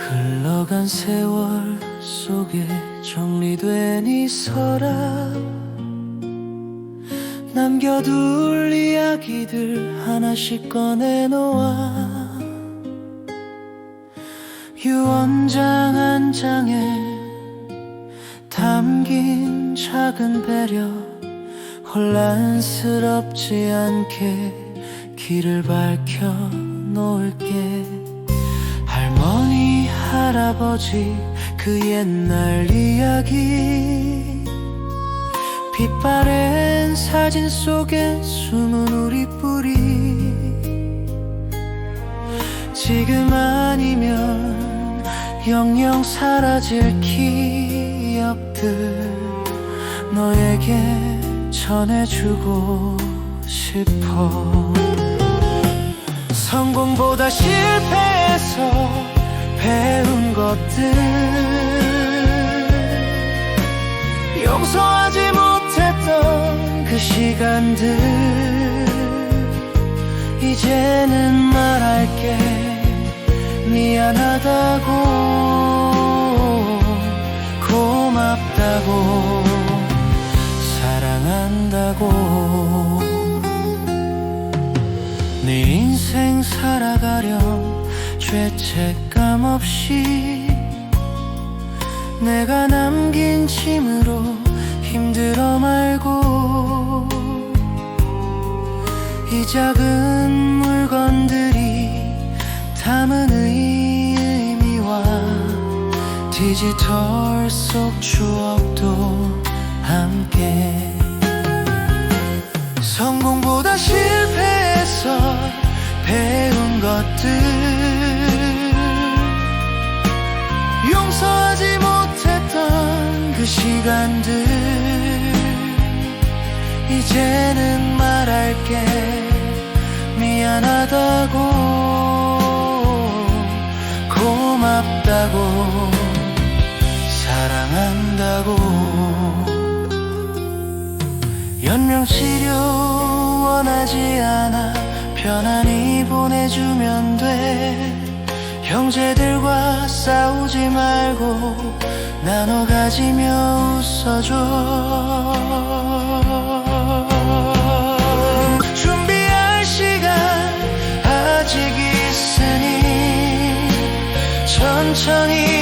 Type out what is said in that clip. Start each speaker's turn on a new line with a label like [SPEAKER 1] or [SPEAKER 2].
[SPEAKER 1] 흘러간 세월 속에 정리된 이 서랍. 남겨둘 이야기들 하나씩 꺼내놓아. 유언장 한 장에 담긴 작은 배려 혼란스럽지 않게 길을 밝혀 놓을게 할아버지 그 옛날 이야기. 빛바랜 사진 속에 숨은 우리 뿌리. 지금 아니면 영영 사라질 기억들 너에게 전해주고 싶어. 성공보다 실패해서 배운 것들. 용서하지 못했던 그 시간들. 이제는 말할게. 미안하다고. 고맙다고. 사랑한다고. 네 인생 살아가렴 죄책감 없이 내가 남긴 짐으로 힘들어 말고 이 작은 물건들이 담은 의미와 디지털 속 추억도 함께 성공보다 실패해서 배운 것들 시간들 이제는 말할게. 미안하다고 고맙다고 사랑한다고. 연명치료 원하지 않아 편안히 보내주면 돼 형제들과 싸우지 말고 나눠 가지며 웃어줘. 준비할 시간 아직 있으니 천천히